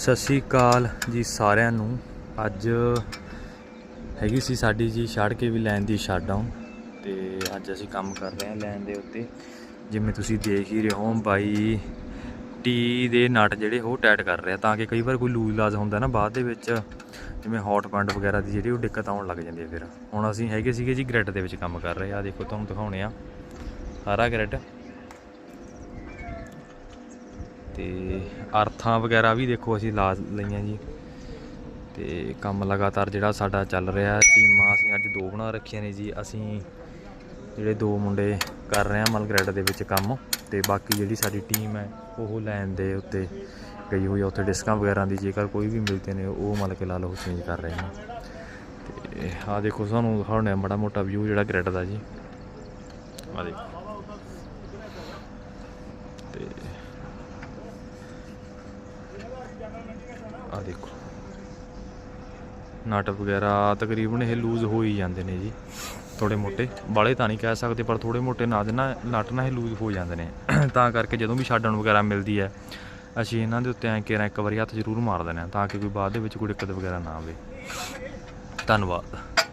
ਸਤਿ ਸ਼੍ਰੀ ਅਕਾਲ ਜੀ ਸਾਰਿਆਂ ਨੂੰ। ਅੱਜ ਹੈਗੀ ਸੀ ਸਾਡੀ ਜੀ ਛੱਡ ਕੇ ਵੀ ਲੈਣ ਦੀ ਸ਼ਟਡਾਊਨ ਤੇ ਅੱਜ ਅਸੀਂ ਕੰਮ ਕਰ ਰਹੇ ਹਾਂ ਲੈਣ ਦੇ ਉੱਤੇ। ਜਿਵੇਂ ਤੁਸੀਂ ਦੇਖ ਹੀ ਰਹੇ ਹੋ ਬਾਈ, ਟੀ ਦੇ ਨਟ ਜਿਹੜੇ ਉਹ ਟਾਈਟ ਕਰ ਰਿਹਾ ਤਾਂ ਕਿ ਕਈ ਵਾਰ ਕੋਈ ਲੂਜ਼ ਲਾਜ਼ ਹੁੰਦਾ ਨਾ ਬਾਅਦ ਦੇ ਵਿੱਚ। ਜਿਵੇਂ ਹੌਟ ਪੈਂਟ ਵਗੈਰਾ ਦੀ ਜਿਹੜੀ ਉਹ ਦਿੱਕਤ ਆਉਣ ਲੱਗ ਜਾਂਦੀ ਹੈ ਫਿਰ। ਹੁਣ ਅਸੀਂ ਹੈਗੇ ਸੀਗੇ ਜੀ ਗ੍ਰਿਡ ਦੇ ਵਿੱਚ ਕੰਮ ਕਰ ਰਹੇ ਆ ਦੇਖੋ ਤੁਹਾਨੂੰ ਦਿਖਾਉਣੇ ਆ। ਸਾਰਾ ਗ੍ਰਿਡ ਤੇ ਅਰਥਾਂ ਵਗੈਰਾ ਵੀ ਦੇਖੋ ਅਸੀਂ ਲਾ ਲਈਆਂ ਜੀ। ਤੇ ਕੰਮ ਲਗਾਤਾਰ ਜਿਹੜਾ ਸਾਡਾ ਚੱਲ ਰਿਹਾ ਹੈ। ਟੀਮਾਂ ਅਸੀਂ ਅੱਜ ਦੋ ਬਣਾ ਰੱਖੀਆਂ ਨੇ ਜੀ। ਅਸੀਂ ਜਿਹੜੇ ਦੋ ਮੁੰਡੇ ਕਰ ਰਹੇ ਆ ਮਲਗ੍ਰੈਡ ਦੇ ਵਿੱਚ ਕੰਮ ਤੇ ਬਾਕੀ ਜਿਹੜੀ ਸਾਡੀ ਟੀਮ ਹੈ, ਉਹ ਲੈਣ ਦੇ ਉੱਤੇ ਗਈ ਹੋਈ ਉੱਥੇ ਡਿਸਕਾਂ ਵਗੈਰਾ ਦੀ ਜੇਕਰ ਕੋਈ ਵੀ ਮਿਲਦੇ ਨੇ, ਉਹ ਮਤਲਬ ਕਿ ਲਾ ਲਓ ਚੇਂਜ ਕਰ ਰਹੇ ਨੇ। ਤੇ ਆ ਦੇਖੋ ਸਾਨੂੰ ਦਿਖਾਉਣੇ ਬੜਾ ਮੋਟਾ ਵਿਊ ਜਿਹੜਾ ਗ੍ਰਿਡ ਦਾ ਜੀ। ਆ ਦੇਖੋ। ਤੇ ਆ ਦੇਖੋ। ਨਟ ਵਗੈਰਾ ਤਕਰੀਬਨ ਇਹ ਲੂਜ਼ ਹੋ ਹੀ ਜਾਂਦੇ ਨੇ ਜੀ। ਥੋੜੇ ਮੋਟੇ। ਬਾਲੇ ਤਾਂ ਨਹੀਂ ਕਹਿ ਸਕਦੇ, ਪਰ ਥੋੜੇ ਮੋਟੇ ਨਾ ਦੇ ਨਾ ਨਟ ਨਾ ਇਹ ਲੂਜ਼ ਹੋ ਜਾਂਦੇ ਨੇ। ਤਾਂ ਕਰਕੇ ਜਦੋਂ ਵੀ ਛੱਡਣ ਵਗੈਰਾ ਮਿਲਦੀ ਹੈ, ਅਸੀਂ ਇਹਨਾਂ ਦੇ ਉੱਤੇ ਐਂ ਕੇਰਾਂ ਇੱਕ ਵਾਰੀ ਹੱਥ ਜ਼ਰੂਰ ਮਾਰ ਦਿੰਦੇ ਹਾਂ, ਤਾਂ ਕਿ ਕੋਈ ਬਾਅਦ ਦੇ ਵਿੱਚ ਕੋਈ ਦਿੱਕਤ ਵਗੈਰਾ ਨਾ ਆਵੇ। ਧੰਨਵਾਦ।